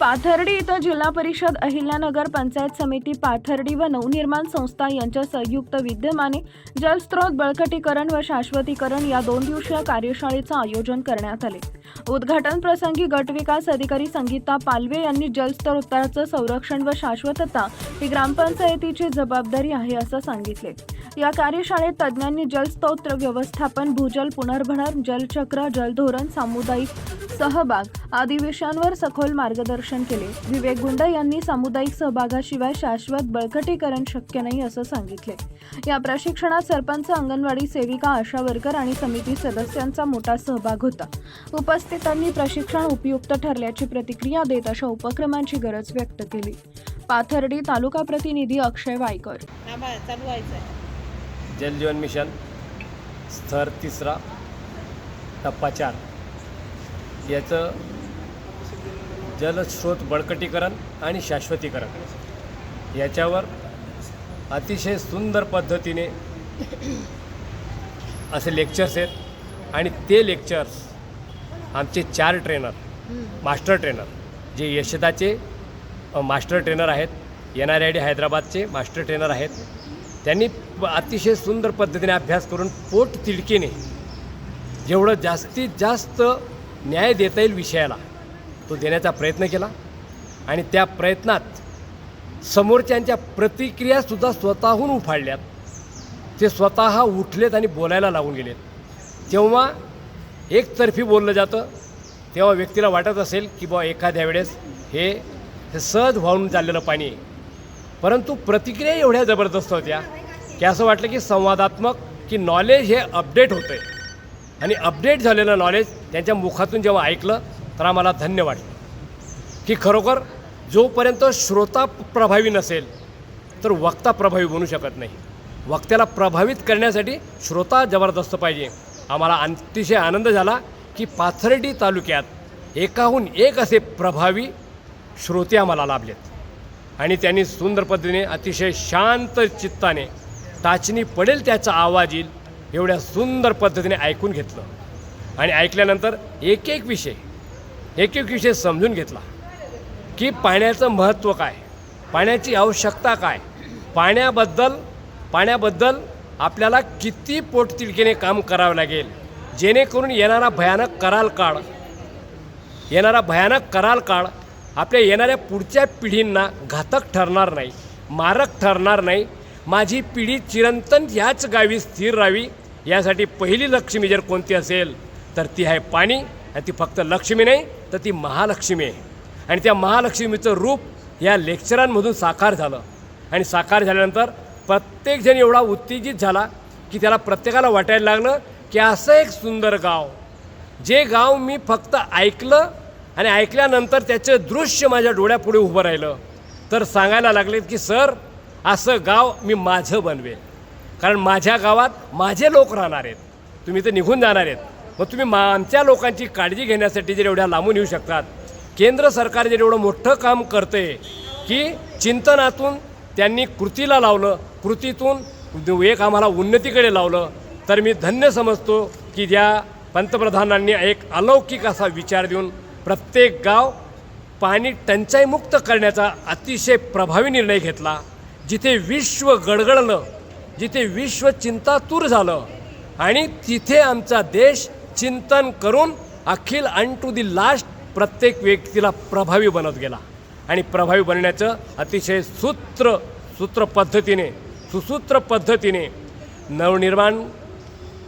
पाथर्डी इथं जिल्हा परिषद अहिल्यानगर पंचायत समिती पाथर्डी व नवनिर्माण संस्था यांच्या संयुक्त विद्यमाने जलस्रोत बळकटीकरण व शाश्वतीकरण या दोन दिवसीय कार्यशाळेचं आयोजन करण्यात आले. उद्घाटन प्रसंगी गटविकास अधिकारी संगीता पालवे यांनी जलस्रोताचं संरक्षण व शाश्वतता ही ग्रामपंचायतीची जबाबदारी आहे असं सांगितले. या कार्यशाळेत तज्ज्ञांनी जलस्त्रोत व्यवस्थापन भूजल पुनर्भरण जलचक्र जलधोरण सामुदायिक सहभाग. आदी विषयांवर सखोल मार्गदर्शन केले. विवेक गुंड यांनी सामुदायिक सहभागाशिवाय शाश्वत बळकटीकरण शक्य नाही असं सांगितले. या प्रशिक्षणात सरपंच अंगणवाडी सेविका आशा वर्कर आणि समिती सदस्यांचा मोठा सहभाग होता. उपस्थितांनी प्रशिक्षण उपयुक्त ठरल्याची प्रतिक्रिया देत अशा उपक्रमांची गरज व्यक्त केली. पाथर्डी तालुका प्रतिनिधी अक्षय वायकर. आहे जलजीवन मिशन स्तर तिसरा टप्पा चार. याचं जलस्रोत बळकटीकरण आणि शाश्वतीकरण. याच्यावर अतिशय सुंदर पद्धतीने असे लेक्चर्स आहेत आणि ते लेक्चर्स आमचे चार ट्रेनर मास्टर ट्रेनर जे यशदाचे मास्टर ट्रेनर आहेत एन आर आय डी हैदराबादचे मास्टर ट्रेनर आहेत त्यांनी अतिशय सुंदर पद्धतीने अभ्यास करून पोट तिडकीने जेवढं जास्तीत जास्त न्याय देता येईल विषयाला. तो देण्याचा प्रयत्न केला आणि त्या प्रयत्नात समोरच्यांच्या प्रतिक्रियासुद्धा स्वतःहून उफाळल्यात. ते स्वतः उठलेत आणि बोलायला लागून गेलेत. तेव्हा एकतर्फी बोललं जातं तेव्हा व्यक्तीला वाटत असेल की बुवा एखाद्या वेळेस हे हे सहज वाहून चाललेलं पाणी आहे. परंतु प्रतिक्रिया एवढ्या जबरदस्त होत्या की असं वाटलं की संवादात्मक की नॉलेज हे अपडेट होतं आहे आणि अपडेट झालेलं नॉलेज त्यांच्या मुखातून जेव्हा ऐकलं तर आम्हाला धन्य वाटलं की खरोखर जोपर्यंत श्रोता प्रभावी नसेल तर वक्ता प्रभावी बनू शकत नाही. वक्त्याला प्रभावित करण्यासाठी श्रोता जबरदस्त पाहिजे. आम्हाला अतिशय आनंद झाला की पाथर्डी तालुक्यात एकाहून एक असे प्रभावी श्रोते आम्हाला लाभलेत. आणि त्यांनी सुंदर पद्धतीने अतिशय शांत चित्ताने टाचणी पडेल त्याचा आवाज येईल एवढ्या सुंदर पद्धतीने ऐकून घेतलं. आणि ऐकल्यानंतर एक एक विषय एक एक विषय समजून घेतला की पाण्याचं महत्त्व काय? पाण्याची आवश्यकता काय? पाण्याबद्दल पाण्याबद्दल आपल्याला किती पोटतिडकीने काम करावं लागेल? जेणेकरून येणारा भयानक कराल काळ येणारा भयानक कराल काळ आपल्या येणाऱ्या पुढच्या पिढींना घातक ठरणार नाही मारक ठरणार नाही. माझी पिढी चिरंतन ह्याच गावी स्थिर राहावी. यासाठी पहिली लक्ष्मी जर कोणती असेल तर ती आहे पाणी आणि ती फक्त लक्ष्मी नाही तर ती महालक्ष्मी आहे. आणि त्या महालक्ष्मीचं रूप या लेक्चरांमधून साकार झालं. आणि साकार झाल्यानंतर प्रत्येकजण एवढा उत्तेजित झाला की त्याला प्रत्येकाला वाटायला लागलं की असं एक सुंदर गाव. जे गाव मी फक्त ऐकलं आणि ऐकल्यानंतर त्याचं दृश्य माझ्या डोळ्यापुढे उभं राहिलं. तर सांगायला लागले की सर असं गाव मी माझं बनवेल कारण माझ्या गावात माझे लोक राहणार आहेत. तुम्ही तर निघून जाणार आहेत. मग तुम्ही मा आमच्या लोकांची काळजी घेण्यासाठी जर एवढ्या लांबून येऊ शकतात केंद्र सरकार जर एवढं मोठं काम करते की चिंतनातून त्यांनी कृतीला लावलं कृतीतून एक आम्हाला उन्नतीकडे लावलं तर मी धन्य समजतो की ज्या पंतप्रधानांनी एक अलौकिक असा विचार देऊन प्रत्येक गाव पाणी टंचाईमुक्त करण्याचा अतिशय प्रभावी निर्णय घेतला जिथे विश्व गडगडलं जिथे विश्व चिंतातूर झालं आणि तिथे आमचा देश चिंतन करून अखिल अन टू दी लास्ट प्रत्येक व्यक्तीला प्रभावी बनत गेला. आणि प्रभावी बनण्याचं अतिशय सूत्र सूत्र पद्धतीने सुसूत्र पद्धतीने नवनिर्माण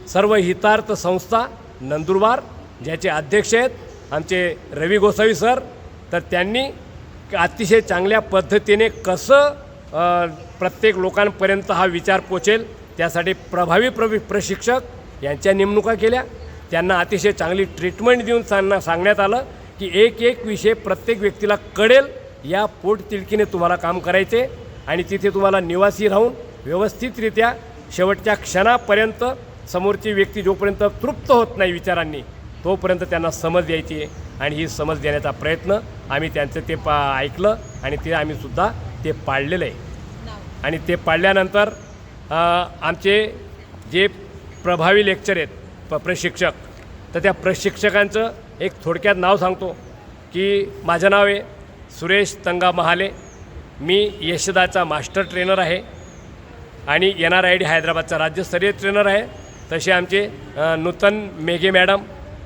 सर्व हितार्थ संस्था नंदुरबार ज्याचे अध्यक्ष आहेत आमचे रवी गोसावी सर तर त्यांनी अतिशय चांगल्या पद्धतीने कसं प्रत्येक लोकांपर्यंत हा विचार पोचेल. त्यासाठी प्रभावी प्रवि प्रशिक्षक यांच्या नेमणुका केल्या. त्यांना अतिशय चांगली ट्रीटमेंट देऊन त्यांना सांगण्यात आलं की एक एक विषय प्रत्येक व्यक्तीला कळेल. या पोटतिडकीने तुम्हाला काम करायचे आणि तिथे तुम्हाला निवासी राहून व्यवस्थितरित्या शेवटच्या क्षणापर्यंत समोरची व्यक्ती जोपर्यंत तृप्त होत नाही विचारांनी तोपर्यंत त्यांना समज द्यायची आहे. आणि ही समज देण्याचा प्रयत्न आम्ही त्यांचं ते पा ऐकलं आणि ते आम्ही सुद्धा ते पाळलेलं आहे. आणि ते पाळल्यानंतर आमचे जे प्रभावी लेक्चर आहेत प प्रशिक्षक तर त्या प्रशिक्षकांचं एक थोडक्यात नाव सांगतो की माझं नाव आहे सुरेश तंगा महाले. मी यशदाचा मास्टर ट्रेनर आहे आणि एन आर आय डी हैदराबादचा राज्यस्तरीय ट्रेनर आहे. तसे आमचे नूतन मेघे मॅडम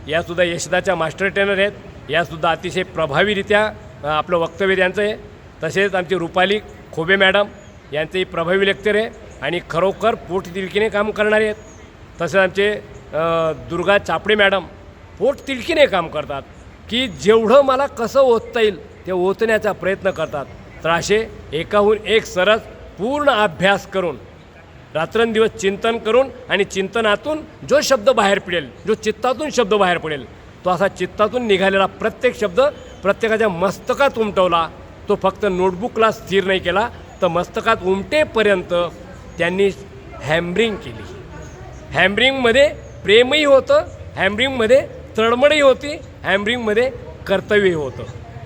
यासुद्धा यशदाच्या मास्टर ट्रेनर आहेत. यासुद्धा अतिशय प्रभावीरित्या आपलं वक्तव्य त्यांचं आहे. तसेच आमचे रुपाली खोबे मॅडम यांचे प्रभावी लेक्चर आहे आणि खरोखर पोटतिलकीने काम करणारे आहेत. तसेच आमचे दुर्गा चापडे मॅडम पोटतिलकीने काम करतात की जेवढं मला कसं ओतता येईल ते ओतण्याचा प्रयत्न करतात. तर असे एकाहून एक सरस पूर्ण अभ्यास करून रात्रंदिवस चिंतन करून आणि चिंतनातून जो शब्द बाहेर पडेल जो चित्तातून शब्द बाहेर पडेल तो असा चित्तातून निघालेला प्रत्येक शब्द प्रत्येकाच्या मस्तकात उमटवला तो फक्त नोटबुकला स्थिर नाही केला तर मस्तकात उमटेपर्यंत त्यांनी हॅमरिंग केली. हॅमरिंगमध्ये प्रेमही होतं हॅमरिंगमध्ये तळमळही होती हॅमरिंगमध्ये कर्तव्यही होतं.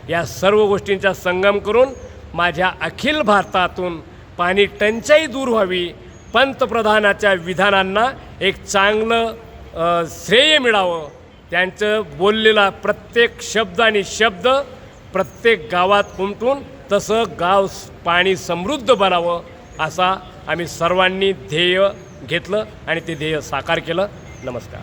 या सर्व गोष्टींचा संगम करून माझ्या अखिल भारतातून पाणी टंचाई दूर व्हावी पंतप्रधानाच्या विधानांना एक चांगलं श्रेय मिळावं त्यांचं बोललेला प्रत्येक शब्द आणि शब्द प्रत्येक गावात उमटून तसं गाव पाणी समृद्ध बनावं असा आम्ही सर्वांनी ध्येय घेतलं आणि ते ध्येय साकार केलं. नमस्कार.